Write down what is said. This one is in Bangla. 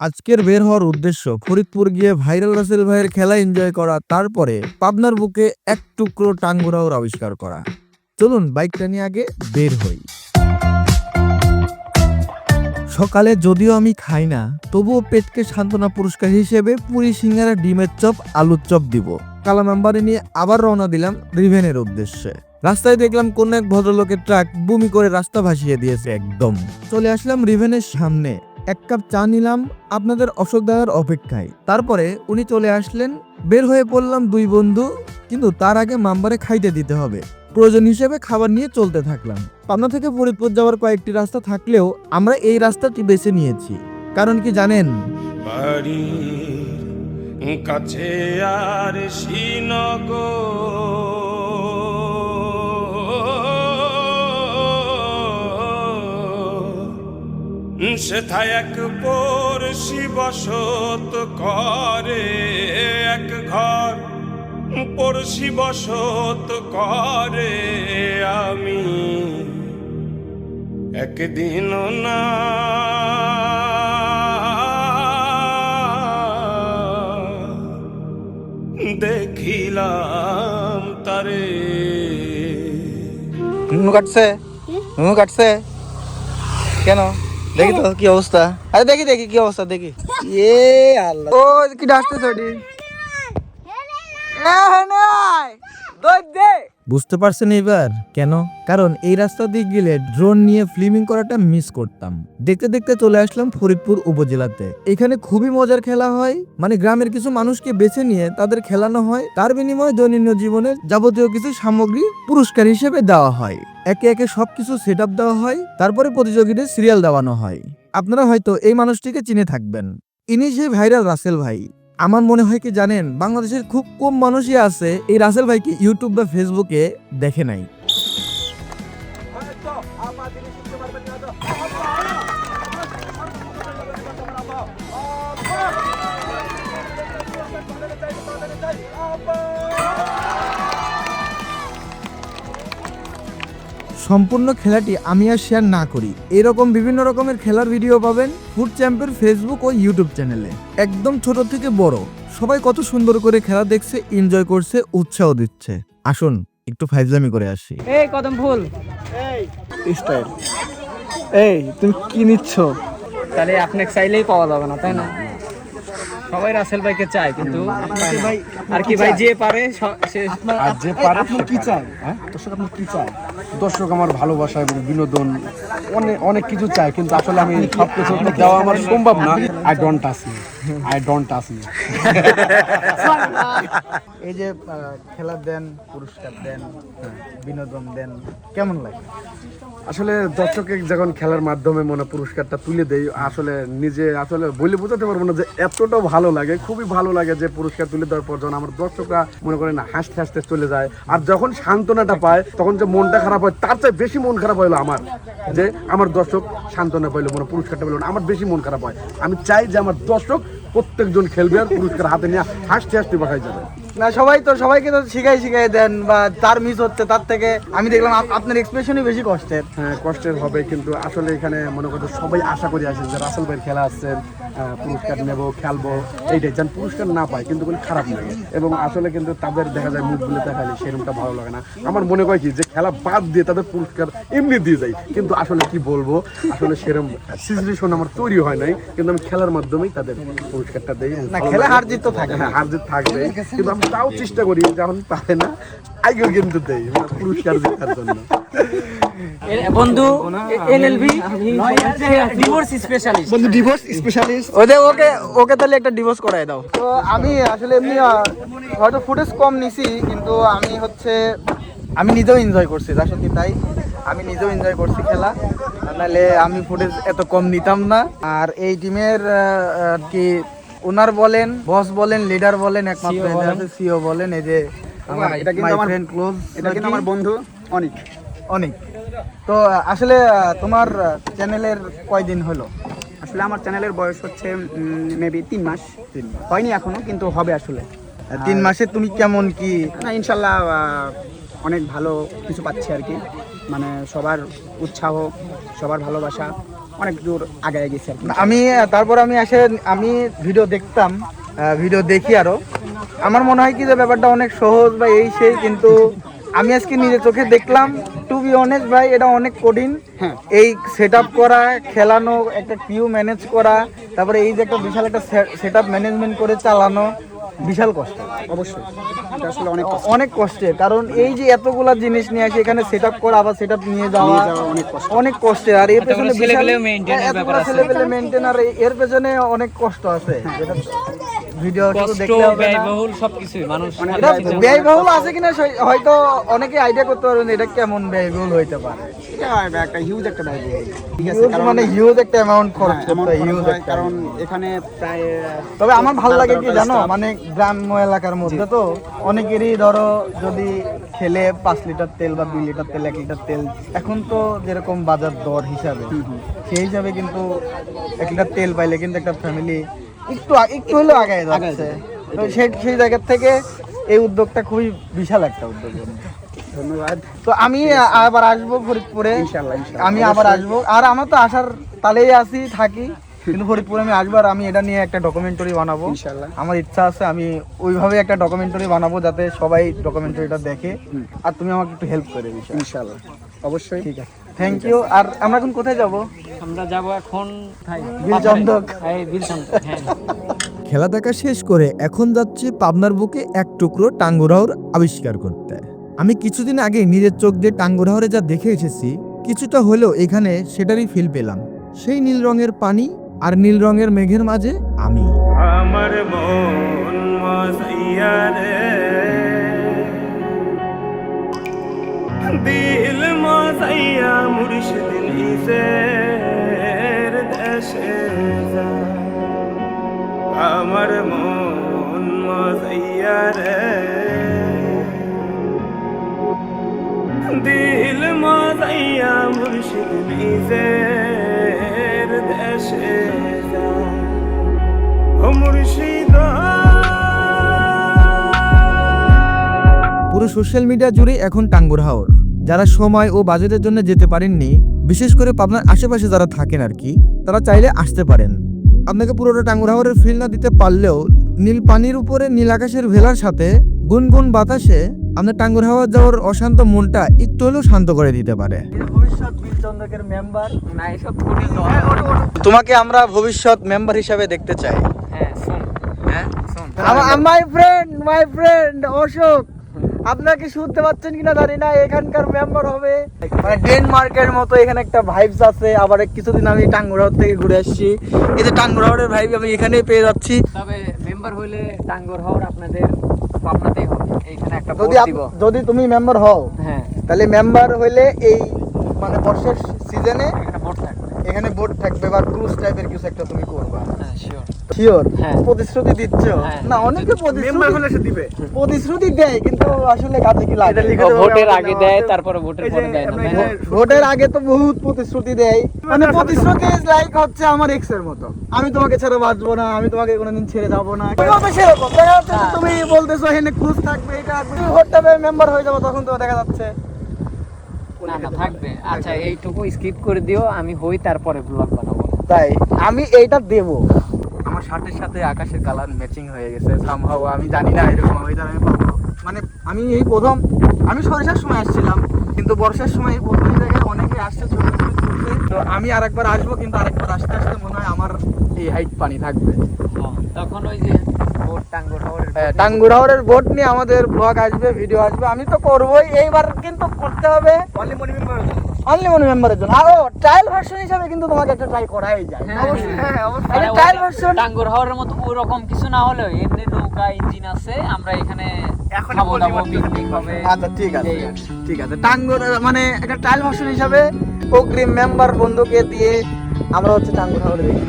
আজকের বের হওয়ার উদ্দেশ্য ফরিদপুর গিয়ে ভাইরাল রাসেল ভাইয়ের খেলা এনজয় করা, তারপরে পাবনার বুকে এক টুকরো টাঙ্গুরাওর আবিষ্কার করা। চলুন বাইকটা নিয়ে আগে বের হই। সকালে যদিও আমি খাই না, তবুও পেটকে সান্ত্বনা পুরস্কার হিসেবে পুরি সিঙ্গারা ডিমের চপ, আলুর চপ দিব। কালা মেম্বারে নিয়ে আবার রওনা দিলাম রিভেনের উদ্দেশ্যে। রাস্তায় দেখলাম কোন এক ভদ্রলোকের ট্রাক বুমি করে রাস্তা ভাসিয়ে দিয়েছে একদম। চলে আসলাম রিভেনের সামনে। এক কাপ চা নিলাম আপনাদের অশোক দাদার অপেক্ষায়। তারপরে উনি চলে আসলেন, বের হয়ে পড়লাম দুই বন্ধু, কিন্তু তার আগে মাম্বারে খাইতে দিতে হবে। প্রয়োজন হিসেবে খাবার নিয়ে চলতে থাকলাম। পাবনা থেকে ফরিদপুর যাওয়ার কয়েকটি রাস্তা থাকলেও আমরা এই রাস্তাটি বেছে নিয়েছি। কারণ কি জানেন? কাছে আর শ্রীনগর সেথায় এক পড়শি বসত করে এক ঘর। পড়শি বসত করে আমি। একদিন না দেখিলাম তারে। নুনু কাটছে? নুনু কাটছে? কেন? দেখি তো কি অবস্থা। আরে দেখি দেখি, কি অবস্থা, দেখি। এ আল্লাহ। ও, কি ডাকতেছ ওটি বুঝতে পারছেন এবার? কেন? কারণ এই রাস্তা দিয়ে গেলে ড্রোন নিয়ে ফিল্মিং করাটা মিস করতাম। দেখতে দেখতে চলে আসলাম ফরিদপুর উপজেলাতে। এখানে খুবই মজার খেলা হয়। মানে গ্রামের কিছু মানুষকে বেছে নিয়ে তাদের খেলানো হয়। তার বিনিময়ে দৈনন্দিন জীবনের যাবতীয় কিছু সামগ্রী পুরস্কার হিসেবে দেওয়া হয়। একে একে সবকিছু সেট আপ দেওয়া হয়, তারপরে প্রতিযোগীদের সিরিয়াল দেওয়ানো হয়। আপনারা হয়তো এই মানুষটিকে চিনে থাকবেন। ইনি সেই ভাইরাল রাসেল ভাই। আমার মনে হয় কি জানেন, বাংলাদেশের খুব কম মানুষই আছে এই রাসেল ভাইকে ইউটিউব বা ফেসবুকে দেখে নাই। সম্পূর্ণ খেলাটি আমি আর শেয়ার না করি। এরকম বিভিন্ন রকমের খেলার ভিডিও পাবেন ফুড চ্যাম্পের ফেসবুক ও ইউটিউব চ্যানেলে একদম ছোট থেকে বড়। সবাই কত সুন্দর করে খেলা দেখছে এনজয় করছে উৎসাহ দিচ্ছে। আসুন একটু ফাইজলামি করে আসি। এই কদম ফুল। স্টাইল এই তুমি কি নিচ্ছ? তাহলে আপনি চাইলেই পাওয়া যাবে না তাই না? সবাই রাসেল ভাইকে চায় কিন্তু আর কি ভাই যে পারে সে আর যে পারে আপনি কি চায়? হ্যাঁ? দর্শক আপনি কি চান দর্শক আমার ভালোবাসা এবং বিনোদন অনেক অনেক কিছু চায় কিন্তু আসলে আমি সব কিছু দেওয়া আমার সম্ভব না। I don't touch me I don't touch me এই যে খেলা দেন পুরস্কার দেন বিনোদন দেন কেমন লাগে? আসলে দর্শকে যখন খেলার মাধ্যমে মনে পুরস্কারটা তুলে দেই আসলে নিজে আসলে বলে বোঝাতে পারব না যে এতটা ভালো লাগে খুবই ভালো লাগে যে পুরস্কার তুলে দেওয়ার পর যখন আমার দর্শকরা মনে করেন হাসতে হাসতে চলে যায় আর যখন সান্ত্বনাটা পায় তখন যে মনটা খারাপ হয় তার চেয়ে বেশি মন খারাপ হলো আমার যে আমার দর্শক সান্ত্বনা পাইলো মনে পুরস্কারটা পেল না আমার বেশি মন খারাপ হয়। আমি চাই যে আমার দর্শক প্রত্যেকজন খেলবে আর পুরস্কার হাতে নিয়ে হাসতে হাসতে বাসায় যাবে। না সবাই তো সবাইকে তো শিখাই শিখাই দেন বা তার মিস হচ্ছে তার থেকে। আমি দেখলাম আপনার এক্সপ্রেশনই বেশি কষ্টের। হ্যাঁ কষ্টের হবে কিন্তু আসলে এখানে মনে করতে সবাই আশা করে আসে যে রাসেল ভাইয়ের খেলা আসছেন পুরস্কার নেব খেলব এইটাই। যেন পুরস্কার না পায় কিন্তু কোনো খারাপ লাগে এবং আসলে কিন্তু তাদের দেখা যায় মুখগুলো দেখালে সেরকমটা ভালো লাগে না। আমার মনে হয় কি যে খেলা বাদ দিয়ে তাদের পুরস্কার এমনি দিয়ে যায়। কিন্তু আসলে কি বলব আসলে সেরকম সিচুয়েশন আমার তৈরি হয় নাই। কিন্তু আমি খেলার মাধ্যমেই তাদের পুরস্কারটা দেই। না খেলা হার জিত তো থাকে হ্যাঁ হার জিত থাকবে কিন্তু আমি তাও চেষ্টা করি যখন পারে না আগে কিন্তু দেই মানে পুরস্কার জন্য। বন্ধু এলএলবি ডিভোর্স স্পেশালিস্ট বন্ধু ডিভোর্স স্পেশালিস্ট ওদের ওকে ওকে তাহলে একটা ডিভোর্স করাই দাও। তো আমি আসলে এমনি হয়তো ফুটেজ কম নিছি কিন্তু আমি হচ্ছে আমি নিজেও এনজয় করছি যা সত্যি তাই। আমি নিজেও এনজয় করছি খেলা। নাহলে আমি ফুটেজ এত কম নিতাম না। আর এই টিমের আর কি ওনার বলেন বস বলেন লিডার বলেন একমাত্র সিও বলেন। এই যে আমার এটা কিন্তু আমার- friend close এটা কিন্তু আমার বন্ধু অনেক। অনেক। তো আসলে তোমার চ্যানেলের কয়দিন হলো? আসলে আমার চ্যানেলের বয়স হচ্ছে মেবি তিন মাস। হয়নি এখনও কিন্তু হবে আসলে। তিন মাসে তুমি কেমন কি? না ইনশাল্লাহ অনেক ভালো কিছু পাচ্ছি আর কি। মানে সবার উৎসাহ সবার ভালোবাসা। অনেক দূর আগে গেছি আর কি। আমি তারপর আমি এসে আমি ভিডিও দেখতাম ভিডিও দেখি আরও আমার মনে হয় কি যে ব্যাপারটা অনেক সহজ বা এই সেই কিন্তু আমি আজকে নিজে চোখে দেখলাম টু বি অনেস্ট ভাই এটা অনেক কঠিন হ্যাঁ। এই সেট করা খেলানো একটা কিউ ম্যানেজ করা তারপরে এই যে একটা বিশাল একটা সেট আপ ম্যানেজমেন্ট করে চালানো বিশাল কষ্ট। অবশ্যই। এটা আসলে অনেক অনেক কষ্টে। কারণ এই যে এতগুলা জিনিস নিয়ে আসে এখানে সেট আপ করা আবার সেট আপ নিয়ে যাওয়া অনেক কষ্টের অনেক কষ্টে। আর এর পেছনে ছেলেপেলে মেনটেন আর এর পেছনে অনেক কষ্ট আছে। যেটা ভিডিও শুধু দেখলে হবে না। ব্যয়বহুল সবকিছুই মানুষ ব্যয়বহুল আছে কিনা হয়তো অনেকে আইডিয়া করতে পারবেন যে এটা কেমন ব্যয়বহুল হইতে পারে। এটা একটা হিউজ একটা ব্যয় ঠিক আছে মানে হিউজ একটা অ্যামাউন্ট খরচ হ্যাঁ, করতে হিউজ কারণ এখানে প্রায় তবে আমার ভালো লাগে কি জানো? মানে গ্রাম্য এলাকার মধ্যে তো অনেকেরই ধরো যদি খেলে পাঁচ লিটার তেল বা দুই লিটার তেল এক লিটার তেল এখন তো যেরকম বাজার দর হিসাবে সেই হিসাবে কিন্তু এক লিটার তেল পাইলে কিন্তু একটা ফ্যামিলি একটু একটু হলেও আগায় যাচ্ছে। তো সেই সেই জায়গা থেকে এই উদ্যোগটা খুবই বিশাল একটা উদ্যোগ। ধন্যবাদ। তো আমি আবার আসব ফরিদপুরে। আমি আবার আসব। আর আমার তো আসার তালেই আসি থাকি। কিন্তু ফরিদপুরে আমি আসব আর আমি এটা নিয়ে একটা ডকুমেন্টারি বানাবো। আমার ইচ্ছা আছে আমি ওইভাবে একটা ডকুমেন্টারি বানাবো যাতে সবাই ডকুমেন্টারিটা দেখে। আর তুমি আমাকে একটু হেল্প করে ইনশাল্লাহ। অবশ্যই। ঠিক আছে। থ্যাংক ইউ আর আমরা এখন কোথায় যাব? আমরা যাব এখন? বিলচন্দক। এই বিলচন্দক, হ্যাঁ। খেলা দেখা শেষ করে এখন যাচ্ছে পাবনার বুকে এক টুকরো টাঙ্গুরাহর আবিষ্কার করতে। আমি কিছুদিন আগে নিজের চোখ দিয়ে টাঙ্গুরাহরে যা দেখে এসেছি কিছুটা হলেও এখানে সেটারই ফিল পেলাম। সেই নীল রঙের পানি আর নীল রঙের মেঘের মাঝে আমি। আমার মন দিল মজাইয়া মুর্শিদ নিজের দেশে। আমার মন মজাইয়া রে। দিল মজাইয়া মুর্শিদ নিজের দেশে মুর্শিদা। পুরো সোশ্যাল মিডিয়া জুড়ে এখন টাঙ্গুর হাওর। যারা সময় ও বাজেটের জন্য যেতে পারেননি বিশেষ করে পাবনার আশেপাশে যারা থাকেন আর কি তারা চাইলে আসতে পারেন। আপনাকে পুরোটা টাঙ্গুর হাওরের ফিল না দিতে পারলেও নীল পানির উপরে নীল আকাশের ভেলার সাথে গুনগুন বাতাসে আপনার টাঙ্গুর হাওয়া যাওয়ার অশান্ত মনটা একটু হলেও শান্ত করে দিতে পারে। তো তোমাকে আমরা ভবিষ্যৎ মেম্বার হিসাবে দেখতে চাই। হ্যাঁ শোন। হ্যাঁ? শোন। My friend my friend Ashok. আপনাকে শুনতে পাচ্ছেন কিনা জানি না এখানকার মেম্বার হবে। মানে ডেনমার্কের মতো এখানে একটা ভাইবস আছে আবার কিছুদিন আমি টাঙ্গুরাও থেকে ঘুরে আসছি। এই যে টাঙ্গুরাওয়ের ভাইব আমি এখানেই পেয়ে যাচ্ছি। তবে মেম্বার হইলে টাঙ্গর হওয়ার আপনাদের পাবনাতেই হবে। এইখানে একটা যদি যদি তুমি মেম্বার হও হ্যাঁ। তাহলে মেম্বার হইলে এই মানে বর্ষার সিজনে এখানে থাকবে। এখানে বোট থাকবে বা ক্রুজ টাইপের কিছু একটা তুমি শিওর। হ্যাঁ। প্রতিশ্রুতি দিচ্ছ। হ্যাঁ। না অনেকে প্রতিশ্রুতি হলে সে দিবে। প্রতিশ্রুতি দেয় কিন্তু আসলে কাজে কি লাগে? ভোটের আগে দেয়? তারপরে ভোটের পরে দেয় না। ভোটের আগে তো বহুত প্রতিশ্রুতি দেয়। মানে প্রতিশ্রুতি লাইক হচ্ছে আমার এক্সের মতো। আমি তোমাকে ছেড়ে বাঁচবো না আমি তোমাকে কোনোদিন ছেড়ে যাব না। সেরকম? দেখা যাচ্ছে তুমি বলতেছো হেনে খুশ থাকবে এটা তুমি ভোটটা মেম্বার হয়ে যাব তখন তো দেখা যাচ্ছে। না না থাকবে। আচ্ছা এইটুকু স্কিপ করে দিও আমি হই তারপরে ব্লগ বানাবো। তাই আমি এইটা দেব। আমার শার্টের সাথে আকাশের কালার ম্যাচিং হয়ে গেছে সামহাও আমি জানি না এরকম ওয়েদার আমি পাবো। মানে আমি এই প্রথম আমি সরিষার সময় আসছিলাম কিন্তু বর্ষার সময় এই প্রথম জায়গায় অনেকে আসছে তো আমি আরেকবার আসব কিন্তু আরেকবার আসতে আসতে মনে হয় আমার এই হাইট পানি থাকবে। তখন ওই যে হওয়ার টাঙ্গুরাওয়ারের বোট নিয়ে আমাদের ব্লগ আসবে ভিডিও আসবে। আমি তো করবোই এইবার কিন্তু করতে হবে। অনলি মনি মেম্বারের জন্য। আরও ট্রায়াল ভার্সন হিসাবে কিন্তু তোমাকে একটা ট্রাই করাই যায়। অবশ্যই। হ্যাঁ অবশ্যই। ট্রায়াল ভার্সন ডাঙ্গর হওয়ার মতো ওরকম কিছু না হলেও এমনি নৌকা ইঞ্জিন আছে আমরা এখানে এখন আচ্ছা ঠিক আছে। ঠিক আছে। টাঙ্গুর মানে একটা ট্রায়াল ভার্সন হিসাবে অগ্রিম মেম্বার বন্ধুকে দিয়ে আমরা হচ্ছে টাঙ্গুর হাওড়ে দেখি।